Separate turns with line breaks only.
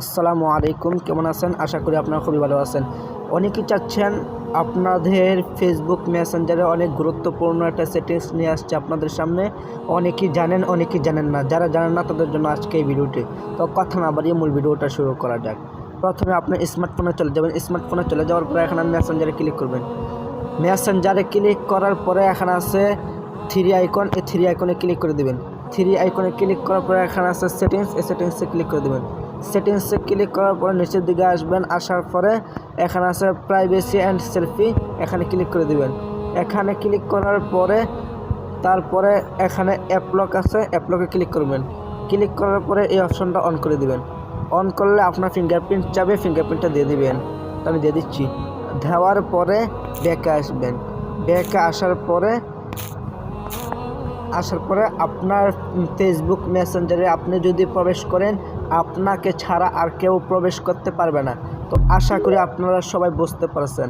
আসসালামু আলাইকুম, কেমন আছেন? আশা করি আপনারা খুবই ভালো আছেন। অনেকেই চাচ্ছেন আপনাদের ফেসবুক মেসেঞ্জারে অনেক গুরুত্বপূর্ণ একটা সেটিংস নিয়ে আসছে আপনাদের সামনে। অনেকেই জানেন অনেকেই জানেন না। যারা জানেন না, তাদের জন্য আজকে এই ভিডিওটি। তো কথা না বাড়িয়ে মূল ভিডিওটা শুরু করা যাক। প্রথমে আপনি স্মার্টফোনে চলে যাবেন। স্মার্টফোনে চলে যাওয়ার পরে এখানে মেসেঞ্জারে ক্লিক করবেন। মেসেঞ্জারে ক্লিক করার পরে এখানে আছে থ্রি আইকন এই থ্রি আইকনে ক্লিক করে দেবেন। থ্রি আইকনে ক্লিক করার পরে এখানে আছে সেটিংস এই সেটিংসে ক্লিক করে দেবেন। সেটিংসে ক্লিক করার পরে নিচের দিকে আসবেন। আসার পরে এখানে আছে প্রাইভেসি অ্যান্ড সেলফি এখানে ক্লিক করে দিবেন। এখানে ক্লিক করার পরে তারপরে এখানে অ্যাপলক আছে অ্যাপলকে ক্লিক করবেন। ক্লিক করার পরে এই অপশনটা অন করে দিবেন। অন করলে আপনার ফিঙ্গারপ্রিন্ট যাবে ফিঙ্গারপ্রিন্টটা দিয়ে দিবেন। আমি দিয়ে দিচ্ছি। দেওয়ার পরে ব্যাকে আসবেন। ব্যাকে আসার পরে আসার পরে আপনার ফেসবুক মেসেঞ্জারে আপনি যদি প্রবেশ করেন, আপনাকে ছাড়া আর কেউ প্রবেশ করতে পারবে না। তো আশা করি আপনারা সবাই বুঝতে পারছেন।